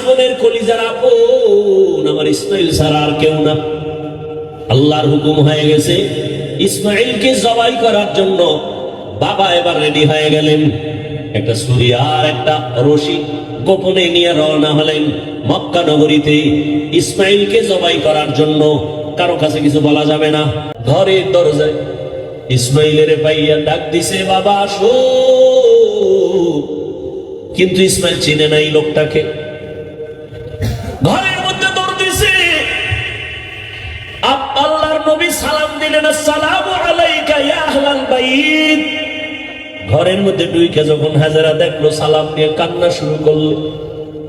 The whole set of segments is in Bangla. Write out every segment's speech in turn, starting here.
জীবনের কলিজার আপন, আমার ইসমাইল ছাড়া আর কেউ না। আল্লাহর হুকুম হয়ে গেছে, ইসমাইলকে জবাই করার জন্য বাবা এবার রেডি হয়ে গেলেন। একটা ছুরি আর একটা রশি গোপনে নিয়ে রওনা হলেন মক্কা নগরীতে। ইসমাইলকে জবাই করার জন্য কারও কাছে কিছু বলা যাবে না। ঘরের দরজায় ইসমাইলের পাইয়া ডাক দিছে, বাবা, আসো। কিন্তু ইসমাইল চিনে নাই লোকটাকে। দিলেন ঘরের মধ্যে ডুইকে যখন হাজারা দেখল, সালাম দিয়ে কান্না শুরু করল।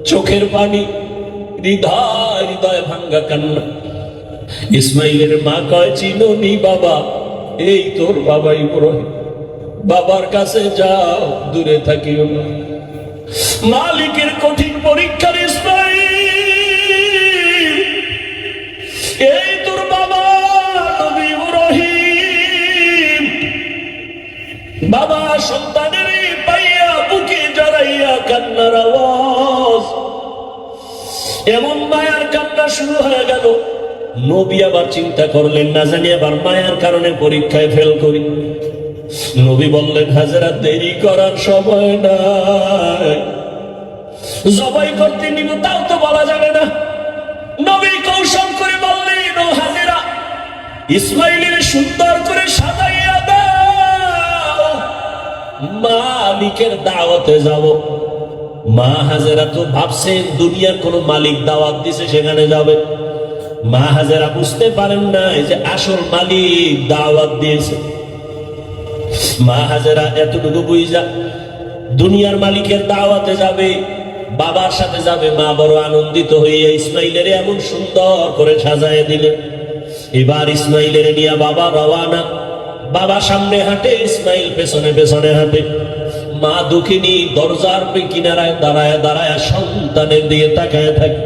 চোখের পানি, হৃদয় হৃদয় ভাঙ্গা কান্না। ইসমাইলের মা কয়, চিনি বাবা, এই তোর বাবা ইব্রাহিম বাবার কাছে যাও, দূরে থাকিও মালিকের কঠিন বাবা সন্তানের পাইয়া বুকে জড়াইয়া কান্নার আওয়াজ। এমন মায়ার কান্না শুরু হয়ে গেল। নবী আবার চিন্তা করলেন, না জানি আবার মায়ার কারণে পরীক্ষায় ফেল করি। নবী বললেন, হাজারা, দেরি করার সময় নাই। জবাই করতে নিব, তাও তো বলা যাবে না। নবী কৌশল করে বললেন, ও হাজেরা, ইসমাইলের সুন্দর করে সাজাইয়া মালিকের দাওয়াতে যাব। মা হাজেরা তো ভাবছেন দুনিয়ার কোন মালিক দাওয়াত দিছে, সেখানে যাবে। মা হাজেরা বুঝতে পারেন না এই যে আসল মালিক দাওয়াত দিয়েছে। মা হাজেরা এতটুকু বুঝা, দুনিয়ার মালিকের দাওয়াতে যাবে, বাবার সাথে যাবে। মা বড় আনন্দিত হইয়া ইসমাইলের এমন সুন্দর করে সাজায় দিলেন। এবার ইসমাইলের নিয়ে বাবা রওয়ানা। বাবা সামনে হাঁটে, ইসমাইল পেছনে পেছনে হাঁটে। মা দুঃখিনী দরজার কিনারায় দাঁড়ায় দাঁড়ায় সন্তানের দিয়ে তাকায় থাকে।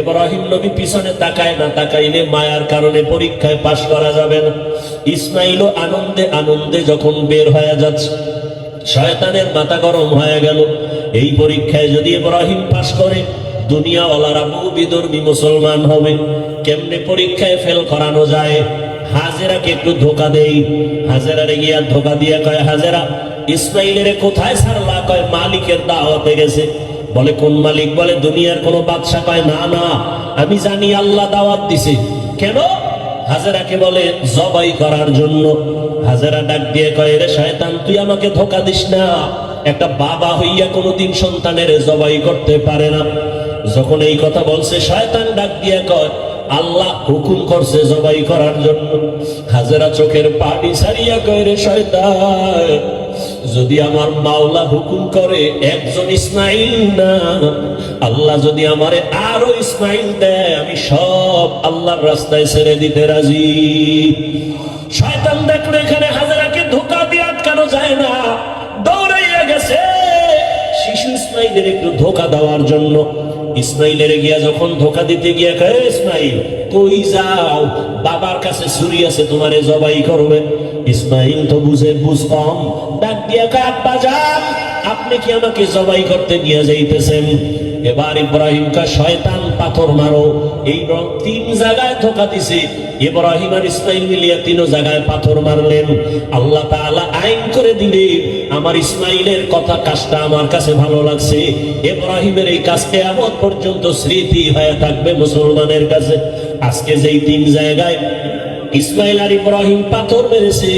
এব্রাহিম নবী পিছনে তাকায় না, তাকাইলে মায়ার কারণে পরীক্ষায় পাশ করা যাবে না। ইসমাইলও আনন্দে আনন্দে যখন বের হয়ে যাচ্ছে, শয়তানের মাথা গরম হয়ে গেল। এই পরীক্ষায় যদি ইব্রাহিম পাশ করে, দুনিয়াওয়ালারা বহু বিধর্মী মুসলমান হবে। কেমনে পরীক্ষায় ফেল করানো যায়? হাজেরাকে একটু ধোকা দেই। হাজেরারে গিয়া ধোকা দিয়ে কয়, হাজেরা, ইসমাইলের কোথায় সারলা? কয়, মালিকের দাওয়াতে গেছে। বলে, কোন মালিক? বলে, দুনিয়ার কোন বাদশা কয়, না না, আমি জানি আল্লাহ দাওয়াত দিছে। কেন? হাজারাকে বলে, জবাই করার জন্য। হাজারা ডাক দিয়ে কয় রে শয়তান, তুই আমাকে ধোকা দিস না। একটা বাবা হইয়া কোনোদিন সন্তানের জবাই করতে পারে না। যখন এই কথা বলছে, শয়তান ডাক দিয়ে কয় আল্লাহ হুকুম করছে জবাই করার জন্য। হাজারা চোখের পানি সারিয়া কয় রে শয়তান, যদি আমার মাওলা হুকুম করে একজন ইসমাইল না, আল্লাহ যদি আমারে আরও ইসমাইল দেয়, আমি সব আল্লাহর রাস্তায় ছেড়ে দিতে রাজি। শয়তান দেখল এখানে হাজারাকে ধোকা দিয়ে আটকানো যায় না, দৌড়াইয়া গেছে। শিশু ইসমাইলের একটু ধোকা দেওয়ার জন্য ইসমাইলের গিয়া যখন ধোকা দিতে গিয়া কে ইসমাইল, তুই যাও, বাবার কাছে ছুরি আছে, তোমারে জবাই করবে। ইসমাইল তো বুঝে, বুঝ কম, ডাক দিয়া কাপ আব্বা আপনি কি আমাকে জবাই করতে নিয়ে যাইতেছেন? এবার ইব্রাহিম কা শয়তান পাথর মারো। এই রং তিন জায়গায় ধোকা দিছে। ইব্রাহিম আর ইসমাইল মিলিয়া তিন জায়গায় পাথর মারলেন। আল্লাহ তাআলা আইন করে দিলেন, আমার ইসমাইলের কথা কাজটা আমার কাছে ভালো লাগছে। ইব্রাহিমের এই কাজ কেয়ামত পর্যন্ত স্মৃতি হয়ে থাকবে মুসলমানের কাছে। আজকে যেই তিন জায়গায় ইসমাইল আর ইব্রাহিম পাথর মেরেছে,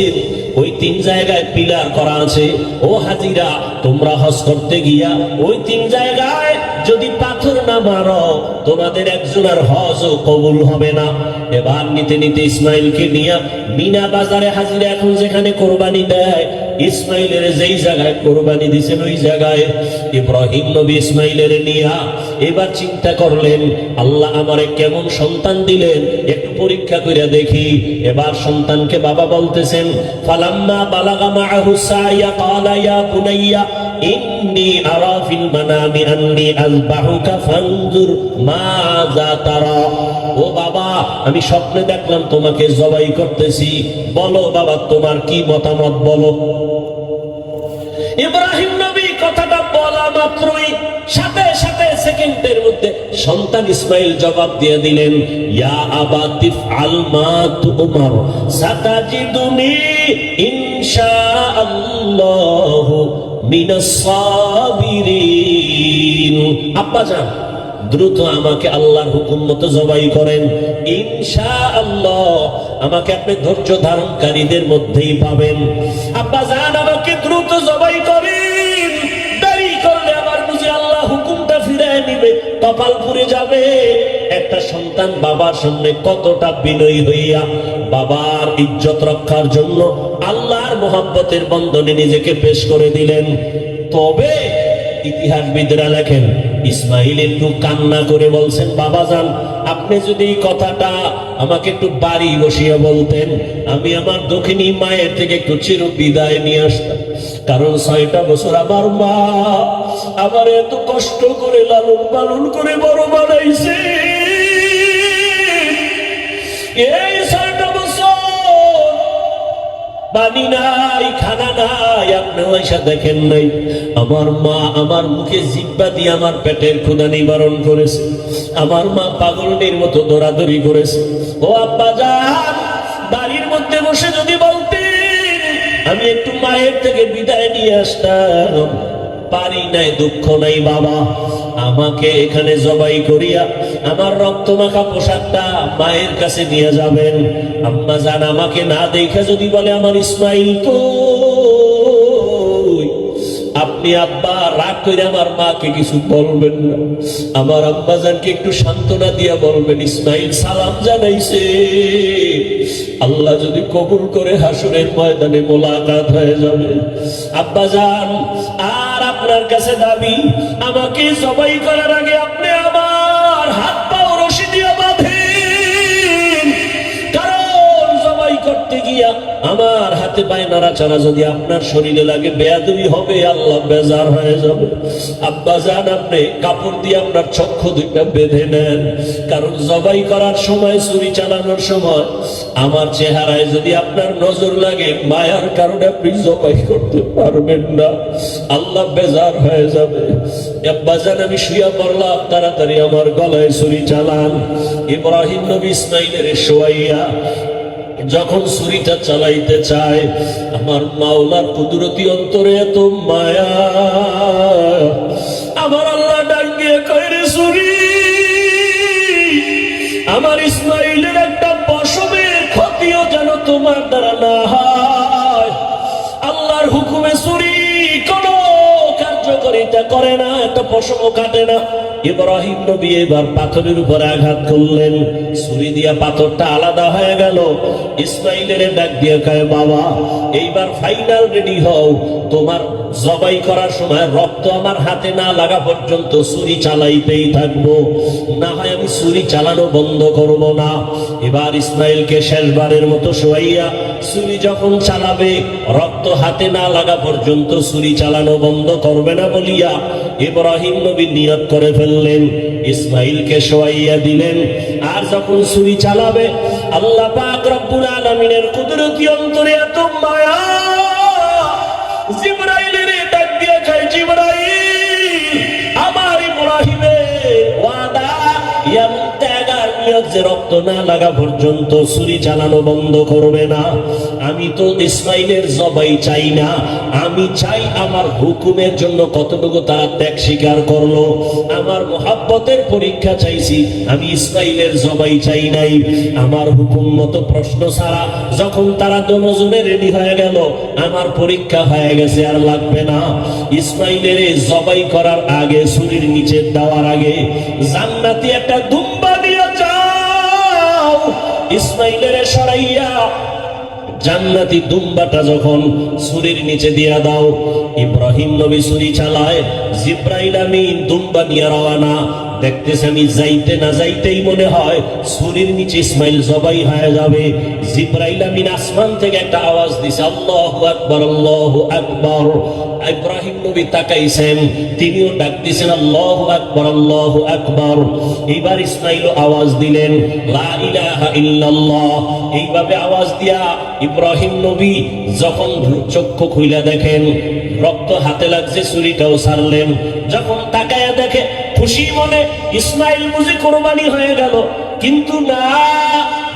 ওই তিন জায়গায় পিলার করা আছে। ও হাজিরা, তোমরা হজ করতে গিয়া ওই তিন জায়গায় যদি পাথর না মারো, তোমাদের একজন আর হজও কবুল হবে না। এবার নিতে নিতে ইসমাইলকে নিয়ে মিনা বাজারে হাজিরা, এখন যেখানে কোরবানি দেয়, ইসমাইলের যেই জায়গায় কোরবানি দিছেন ওই জায়গায়। ইব্রাহিম নবী ইসমাইলের নিয়া এবার চিন্তা করলেন, আল্লাহ আমারে কেমন সন্তান দিলেন, একটু পরীক্ষা করে দেখি। এবার সন্তানকে বাবা বলতেছেন, ফালাম্মা বালাগা মাআহু সাইয়া ক্বালা ইয়া বুনাইয়া ইন্নী আরা ফিল মানামি আন্নী আযবাহুকা ফানজুর মাযা তারা। ও বাবা, আমি স্বপ্নে দেখলাম তোমাকে জবাই করতেছি। বলো বাবা, তোমার কি মতামত বলো? ইব্রাহিম নবী কথাটা বলা মাত্রই সাথে সাথে সেকেন্ডের মধ্যে সন্তান ইসমাইল জবাব দিয়ে দিলেন, ইয়া আবা তিফআল মা তুমার, সাতাজিদুনি ইনশাআল্লাহ দ্রুত আমাকে আল্লাহর হুকুম মতো জবাই করেন। ইনশা আল্লাহ আমাকে আপনি ধৈর্য ধারণকারীদের মধ্যেই পাবেন। আব্বা আমাকে দ্রুত জবাই করেন। দেরি করলে বুঝি আল্লাহ হুকুমটা নিবে কপাল যাবে। একটা সন্তান বাবার সামনে কতটা বিনয়ী হইয়া বাবার ইজ্জত রক্ষার জন্য আল্লাহর মোহাব্বতের বন্ধনে নিজেকে পেশ করে দিলেন। তবে ইতিহাসবিদরা লেখেন, ইসমাইল একটু কান্না করে বলছেন, বাবা যান, আপনি যদি কথাটা আমাকে একটু বাড়ি বসিয়ে বলতেন, আমি আমার দক্ষিণী মায়ের থেকে একটু চির বিদায় নিয়ে আসতাম। কারণ ছয়টা বছর আমার মা আমার এত কষ্ট করে লালন পালন করে বড় বানাইছে। এই পানি নাই, খানা নাই, আপনি ওইসা দেখেন নাই। আমার মা আমার মুখে জিব্বা দিয়ে আমার পেটের ক্ষুদা নিবারণ করেছে। আমার মা পাগলটির মতো দৌড়াদৌড়ি করেছে। ও আব্বা যান বাড়ির মধ্যে বসে যদি বলতেন, আমি একটু মায়ের থেকে বিদায় নিয়ে আসতাম। পারি নাই, দুঃখ নাই বাবা। আমাকে এখানে জবাই করিয়া আমার রক্ত মাখা পোশাকটা মায়ের কাছে নিয়ে যাবেন। আম্মা জান আমাকে না দেখে যদি বলে আমার ইসমাইল তো আপনি আব্বা, রাগ করে আমার মাকে কিছু বলবেন না। আমার আব্বা জানকে একটু সান্ত্বনা দিয়া বলবেন, ইসমাইল সালাম জানাইছে। আল্লাহ যদি কবুল করে হাসুরের ময়দানে মোলাকাত হয়ে যাবে। আব্বা জান, আর আপনার কাছে দাবি, আমাকে জবাই করার আগে আপনি আমার হাত পাও রশি দিয়ে কারণ জবাই করতে গিয়া আমার হাতে পায়ে নাড়াচাড়া যদি আপনার শরীরে লাগে, বেয়াদবি হবে, আল্লাহ বেজার হয়ে যাবে। আব্বা জান আপনি কাপড় দিয়ে আপনার চক্ষু দুইটা বেঁধে নেন। কারণ জবাই করার সময় ছুরি চালানোর সময় আমার চেহারায় যদি আপনার নজর লাগে, মায়ার কারণে আপনি জবাই করতে পারবেন না। আল্লাহ বেজার হয়ে যাবে। আব্বা জান, আমি শুয়া পড়লাম, তাড়াতাড়ি আমার গলায় ছুরি চালান। ইব্রাহিম নবী ইসমাইলের শোয়াইয়া যখন ছুরিটা চালাইতে চায়, আমার মাওলার কুদরতি অন্তরে এত মায়া। আমার আল্লাহ ডাকিয়ে কইরে ছুরি, আমার ইসমাইলের একটা পশমের ক্ষতিও যেন তোমার দ্বারা না হয়। আল্লাহর হুকুমে ছুরি কোন কার্যকরিতা করে না, একটা পশমও কাটে না। ইব্রাহিম নবী এবার পাথরের উপর আঘাত করলেন। ছুরি দিয়া পাথরটা আলাদা হয়ে গেল। ইসমাইলের ডাক দিয়ে কয়, বাবা, এইবার ফাইনাল রেডি হও। তোমার জবাই করার সময় রক্ত আমার হাতে না লাগা পর্যন্ত ছুরি চালাইতেই থাকব। না হয় আমি ছুরি চালানো বন্ধ করব না। এবার ইসমাইলকে শেষবারের মতো শোয়াইয়া ছুরি যখন চালাবে, রক্ত হাতে না লাগা পর্যন্ত ছুরি চালানো বন্ধ করবে না বলিয়া ইব্রাহিম নবী নিয়ত করে ফেললেন। ইসমাইলকে শোয়াইয়া দিলেন। আর যখন ছুরি চালাবে, আল্লাহ পাক রব্বুল আলামিনের কুদরতি অন্তরে এত মায়া জিবরাইলের যে রক্ত না লাগা পর্যন্ত ছুরি চালানো বন্ধ করবে না। আমি তো ইসমাইলের জবাই চাই না। আমি চাই আমার হুকুমের জন্য কতটুকু তারা ত্যাগ স্বীকার করল। আমার মোহাব্বতের পরীক্ষা চাইছি, আমি ইসমাইলের জবাই চাই নাই। আমার হুকুম মতো প্রশ্ন ছাড়া যখন তারা দনজনে রেডি হয়ে গেল, আমার পরীক্ষা হয়ে গেছে আর লাগবে না। ইসমাইলের জবাই করার আগে, ছুরির নিচে দেওয়ার আগে, জান্নাতি একটা যাও ইসমাইলের সরাইয়া জান্নাতি দুম্বাটা যখন সুরির নিচে দিয়া দাও, ইব্রাহিম নবী সুরি চালায়, জিব্রাইল আমি দুম্বা নিয়ে রওয়ানা দেখতেছে আমি যাইতে না যাইতেই মনে হয় ছুরির নিচে ইসমাইল জবাই হয়ে যাবে। জিব্রাইল আমিন আসমান থেকে একটা আওয়াজ দিছে, আল্লাহু আকবার আল্লাহু আকবার। ইব্রাহিম নবী তাকাইছেন, তিনিও ডাক দিছেন, আল্লাহু আকবার আল্লাহু আকবার। এইবার ইসমাইল আওয়াজ দিলেন, লা ইলাহা ইল্লাল্লাহ। এইভাবে আওয়াজ দিয়া ইব্রাহিম নবী যখন চক্ষু খুইলা দেখেন, রক্ত হাতে লাগছে ছুরিটাও ছাড়লেন যখন খুশি মনে ইসমাইল বুঝি কোরবানি হয়ে গেল। কিন্তু না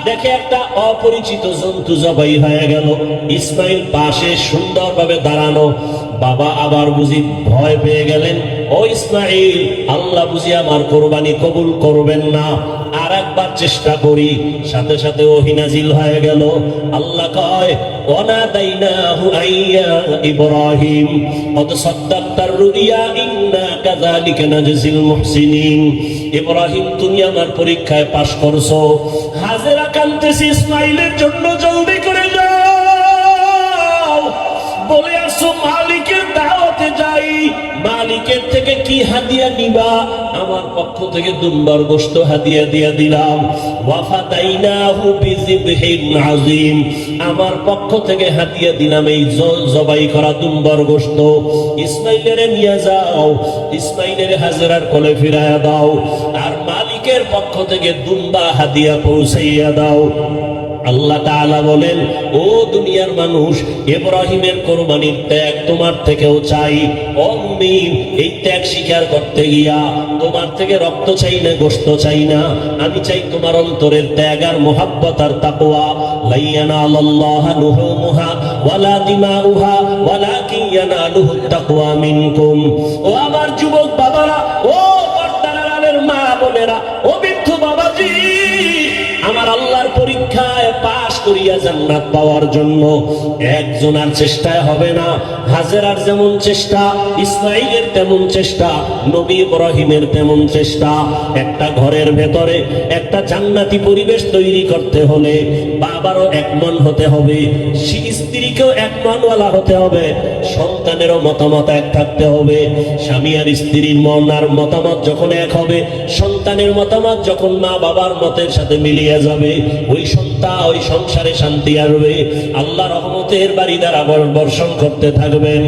দেখে একটা অপরিচিত জন্তু জবাই হয়ে গেল। ইসমাইল পাশে সুন্দরভাবে দাঁড়ানো বাবা আবার বুঝি ভয় পেয়ে গেলেন। ও ইসমাইল, আল্লাহ বুঝি আমার কোরবানি কবুল করবেন না। আর একবার চেষ্টা করি। সাথে সাথে ওহিনাজিল হয়ে গেল। আল্লাহ কয় আইয়া ইব্রাহিম। মুহসিনিন। ইব্রাহিম, তুমি আমার পরীক্ষায় পাশ করছ। হাজেরা কানতেছি, ইসমাইলের জন্য জলদি করে যাও। বলে আসো, মালিকের দাওয়াতে যাই, মালিকের থেকে কি হাদিয়া নিবা? আমার পক্ষ থেকে দুম্বার গোস্ত হাদিয়া দিয়া দিলাম। আযীম। আমার পক্ষ থেকে হাদিয়া দিলাম এই জবাই করা দুম্বার গোস্ত ইসমাইলের নিয়ে যাও, ইসমাইলের হাজরার কোলে ফিরায়া দাও। আর মালিকের পক্ষ থেকে দুম্বা হাদিয়া পৌঁছাইয়া দাও। আল্লাহ তাআলা বলেন, ও দুনিয়ার মানুষ, ইব্রাহিমের কোরবানির ত্যাগ তোমার থেকেও চাই। অম্মি এই ত্যাগ স্বীকার করতে গিয়া তোমার থেকে রক্ত চাই না গোস্ত চাই না। আমি চাই তোমার অন্তরের ত্যাগ আর মোহাব্বত আর তাকওয়া। লাইয়ানা আল্লাহ নুহুমুহা ওয়ালা দিমাউহা ওয়ালাকিন ইয়ানালুহু তাকওয়া মিনকুম। ও আমার যুবক বাবারা, ও পর্দার মা বোনেরা ও করিয়া জান্নাত পাওয়ার জন্য একজনের চেষ্টায় হবে না। হাজেরার যেমন চেষ্টা ইসমাইলের তেমন চেষ্টা, নবী ইব্রাহিমের তেমন চেষ্টা। একটা ঘরের ভেতরে একটা জান্নাতি পরিবেশ তৈরি করতে হলে বাবারও এক মন হতে হবে স্ত্রীকেও এক মনওয়ালা হতে হবে, সন্তানেরও মতামত এক থাকতে হবে। স্বামী আর স্ত্রীর মন আর মতামত যখন এক হবে, সন্তানের মতামত যখন মা বাবার মতের সাথে মিলিয়ে যাবে, ওই সন্তান ওই সংসারে শান্তি আসবে। আল্লাহ রহমতের বাড়ি দ্বারা বর্ষণ করতে থাকবেন।